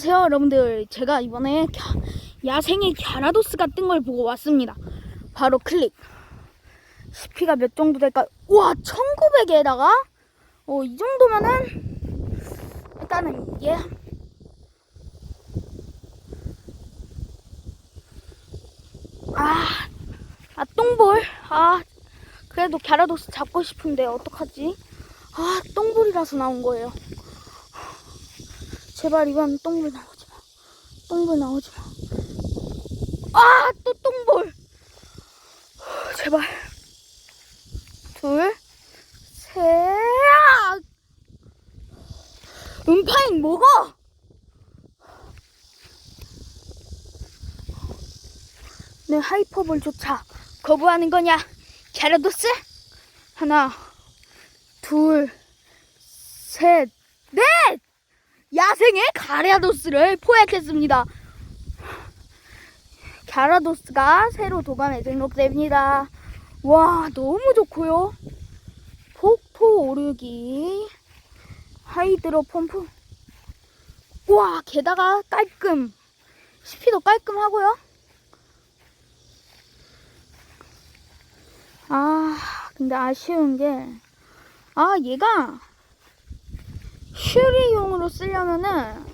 안녕하세요 여러분들. 제가 이번에 갸- 야생의 갸라도스가 뜬걸 보고 왔습니다. 바로 클릭. CP가 몇 정도 될까? 우와 1900에다가? 어, 이 정도면은 일단은 이게 아, 아 똥볼? 아 그래도 갸라도스 잡고 싶은데 어떡하지? 아 똥볼이라서 나온 거예요 제발 이번 똥볼 나오지 마. 똥볼 나오지 마. 아, 또 똥볼. 제발. 둘, 셋. 아! 음파잉 먹어. 내 하이퍼볼조차 거부하는 거냐? 갸라도스? 하나, 둘, 셋, 넷! 야생의 가랴도스를 포획했습니다. 갸라도스가 새로 도감에 등록됩니다. 와, 너무 좋고요. 폭포 오르기, 하이드로 펌프. 와, 게다가 깔끔. CP도 깔끔하고요. 아, 근데 아쉬운 게, 아, 얘가 슈리용으로 쓰려면은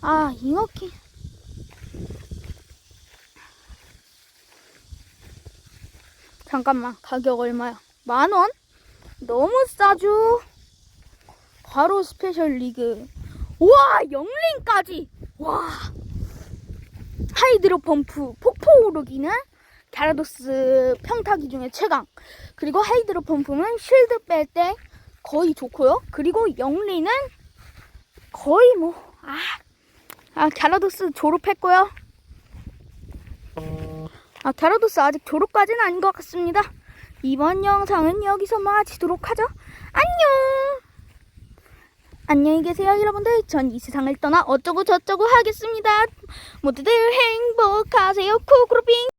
아 잉어키. 잠깐만 가격 얼마야? 만원? 너무 싸죠? 바로 스페셜 리그. 와 영링까지! 와! 하이드로 펌프 폭포 오르기는 갸라도스 평타기 중에 최강. 그리고 하이드로 펌프는 쉴드 뺄 때 거의 좋고요. 그리고 영리는 거의 뭐, 아, 아, 갸라도스 졸업했고요. 아, 갸라도스 아직 졸업까지는 아닌 것 같습니다. 이번 영상은 여기서 마치도록 하죠. 안녕! 안녕히 계세요, 여러분들. 전 이 세상을 떠나 어쩌고 저쩌고 하겠습니다. 모두들 행복하세요, 코그로빙!